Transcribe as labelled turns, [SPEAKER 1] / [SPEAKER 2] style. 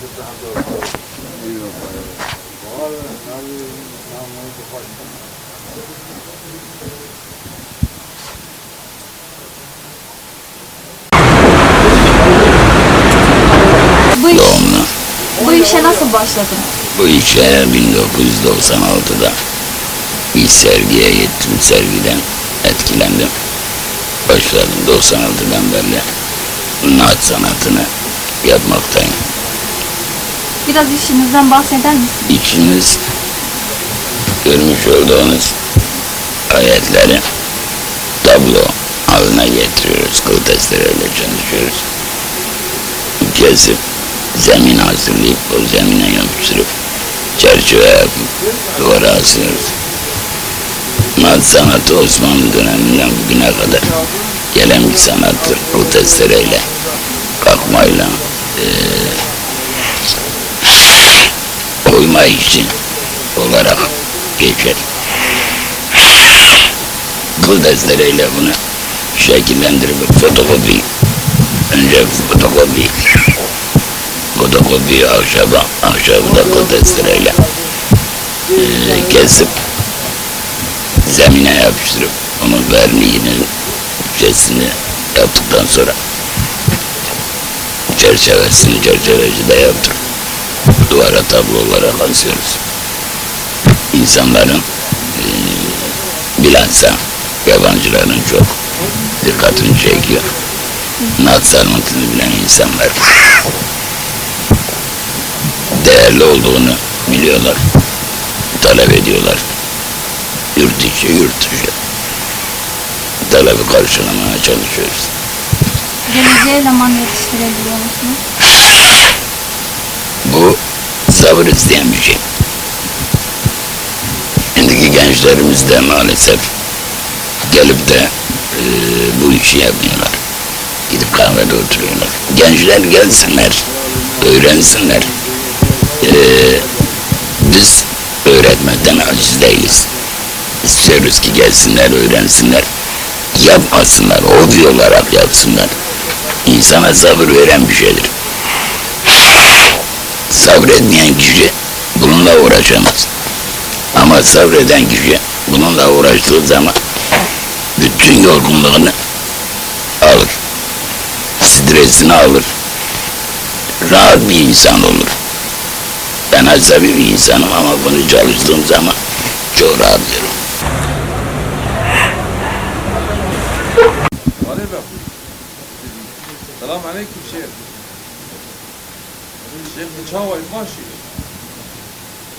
[SPEAKER 1] Bu, iş, işe nasıl başladın?
[SPEAKER 2] Bu işe 1996'da bir sergiye gittim. Sergiden etkilendim. Başladım 96'dan beri naat sanatını yapmaktayım.
[SPEAKER 1] Biraz işinizden bahseder misin?
[SPEAKER 2] İçiniz görmüş olduğunuz ayetleri tablo haline getiriyoruz. Kıl testereyle çalışıyoruz. Kesip zemin hazırlayıp o zemine yapıştırıp çerçeve yapıp duvara asıyoruz. Mat sanatı Osmanlı döneminden bugüne kadar gelen bir sanattır. O testereyle, kalkmayla, eee oyma işi olarak geçer. Kıl testereyle bunu şekillendirip fotokopi, önce fotokopi, fotokopiyi ahşaba, ahşabı da kıl testereyle eee, kesip zemine yapıştırıp onun verniğinin cesini yaptıktan sonra çerçevesini çerçeveci de yaptırıp duvara tablo olarak asıyoruz. İnsanların eee bilhassa yabancıların çok dikkatini çekiyor. Nat sanatını bilen insanlar değerli olduğunu biliyorlar. Talep ediyorlar. Yurt içi, yurt dışı. Talebi karşılamaya çalışıyoruz.
[SPEAKER 1] Geleceğe eleman yetiştirebiliyor musunuz?
[SPEAKER 2] Sabır isteyen bir şey. Şimdiki gençlerimiz de maalesef gelip de e, bu işi yapmıyorlar. Gidip kahvede oturuyorlar. Gençler gelsinler, öğrensinler. E, biz öğretmekten aciz değiliz. İstiyoruz ki gelsinler, öğrensinler. Yapmasınlar, hobi olarak yapsınlar. İnsana sabır veren bir şeydir. Sabretmeyen kişi bununla uğraşamaz. Ama sabreden kişi bununla uğraştığı zaman bütün yorgunluğunu alır. Stresini alır. Rahat bir insan olur. Ben asabi bir insanım ama bunu çalıştığım zaman çok rahat rahatlıyorum.
[SPEAKER 3] Selam aleyküm şehir. Jeszcze czoło i wosisz.